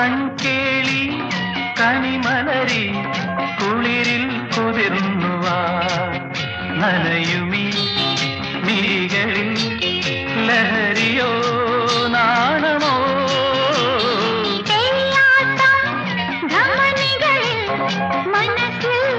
കൺകേളി കണിമലരി കുളിരിൽ കുതിർന്നുവാ നനയുമി മിഴികളിൽ ലഹരിയോ നാണമോ? മനസ്സിൽ